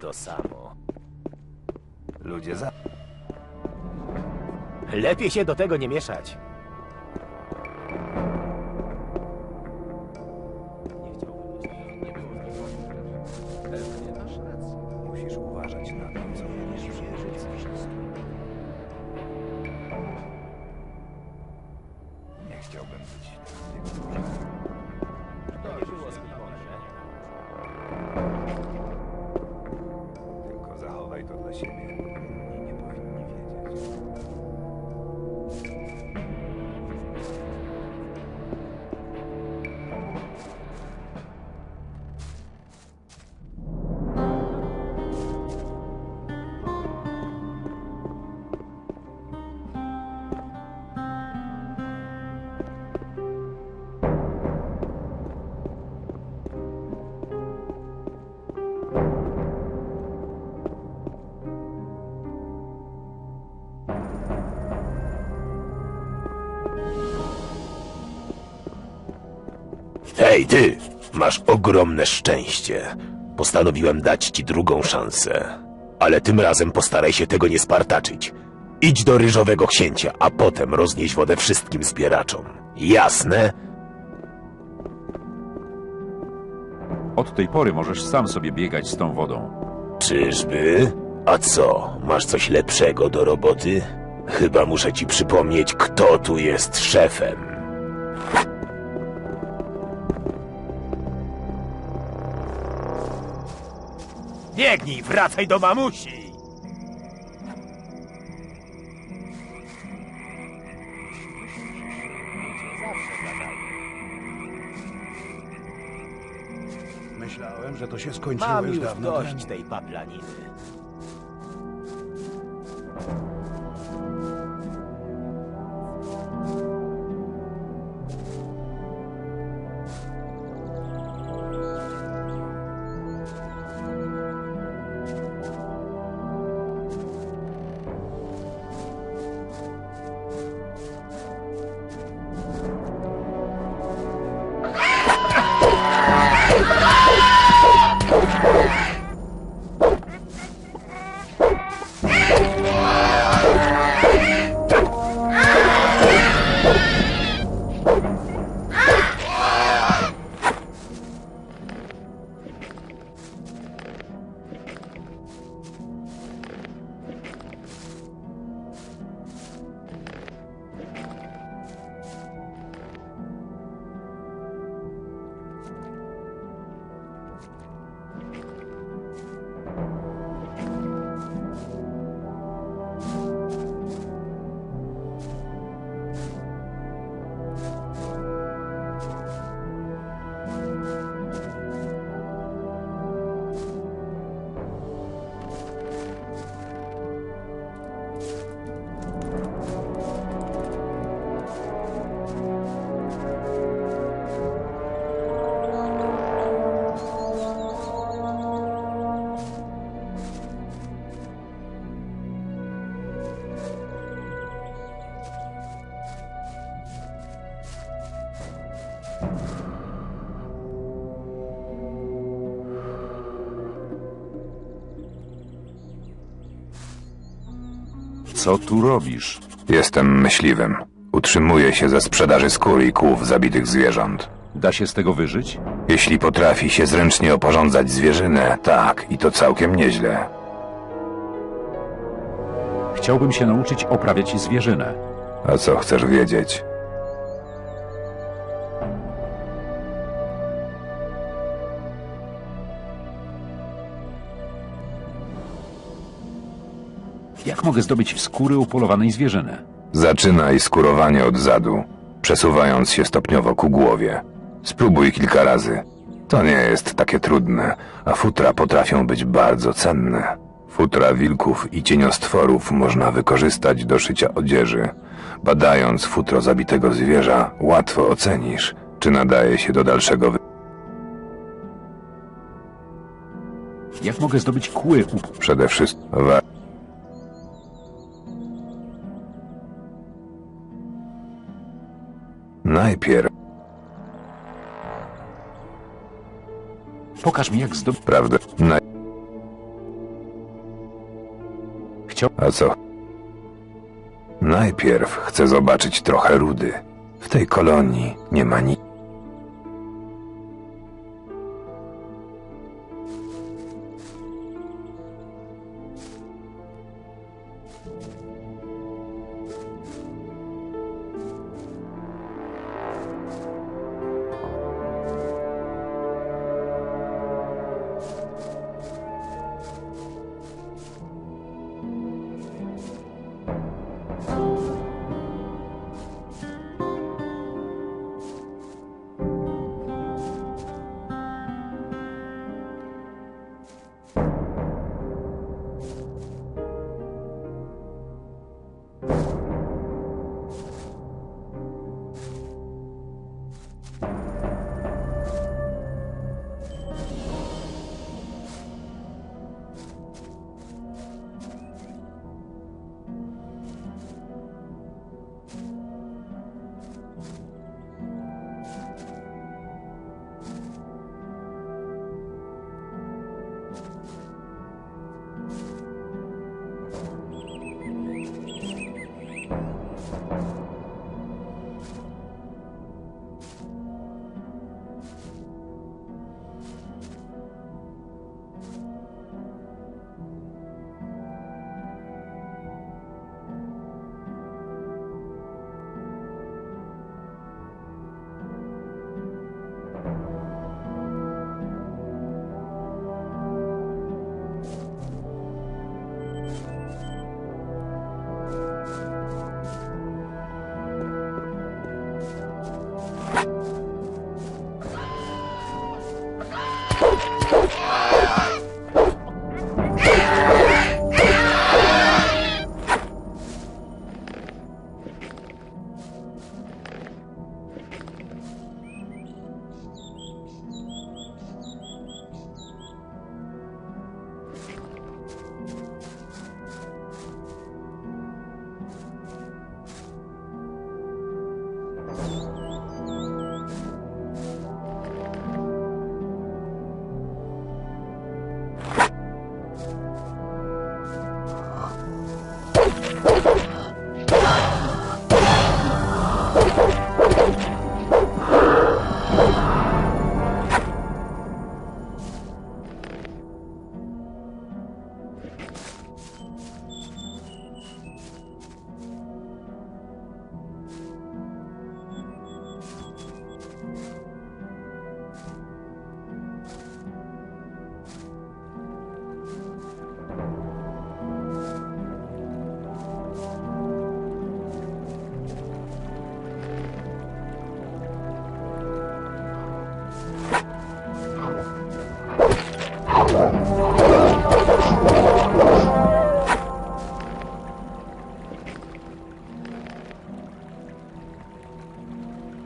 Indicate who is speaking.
Speaker 1: to samo.
Speaker 2: Ludzie za...
Speaker 1: Lepiej się do tego nie mieszać.
Speaker 2: Pewnie masz rację. Musisz uważać na to, co mówisz wierzyć Nie природу на себе и не понять.
Speaker 3: Hej, ty! Masz ogromne szczęście. Postanowiłem dać ci drugą szansę. Ale tym razem postaraj się tego nie spartaczyć. Idź do ryżowego księcia, a potem roznieś wodę wszystkim zbieraczom. Jasne?
Speaker 4: Od tej pory możesz sam sobie biegać z tą wodą.
Speaker 3: Czyżby? A co, masz coś lepszego do roboty? Chyba muszę ci przypomnieć, kto tu jest szefem.
Speaker 1: Biegnij, wracaj do mamusi!
Speaker 5: Myślałem, że to się skończyło
Speaker 1: Mam
Speaker 5: już
Speaker 1: już
Speaker 5: dawno
Speaker 1: dość
Speaker 5: temu.
Speaker 1: tej paplaniny.
Speaker 4: Co tu robisz?
Speaker 2: Jestem myśliwym. Utrzymuję się ze sprzedaży skór i kłów zabitych zwierząt.
Speaker 4: Da się z tego wyżyć?
Speaker 2: Jeśli potrafi się zręcznie oporządzać zwierzynę, tak, i to całkiem nieźle.
Speaker 4: Chciałbym się nauczyć oprawiać zwierzynę.
Speaker 2: A co chcesz wiedzieć?
Speaker 4: Jak mogę zdobyć skóry upolowanej zwierzyny?
Speaker 2: Zaczynaj skurowanie od zadu, przesuwając się stopniowo ku głowie. Spróbuj kilka razy. To nie jest takie trudne, a futra potrafią być bardzo cenne. Futra wilków i cieniostworów można wykorzystać do szycia odzieży. Badając futro zabitego zwierza, łatwo ocenisz, czy nadaje się do dalszego wy...
Speaker 4: Jak mogę zdobyć kły up...
Speaker 2: Przede wszystkim... Wa- najpierw.
Speaker 4: Pokaż mi jak zdob.
Speaker 2: Prawda? Na...
Speaker 1: Chciał...
Speaker 2: A co? Najpierw chcę zobaczyć trochę rudy. W tej kolonii nie ma nic. God.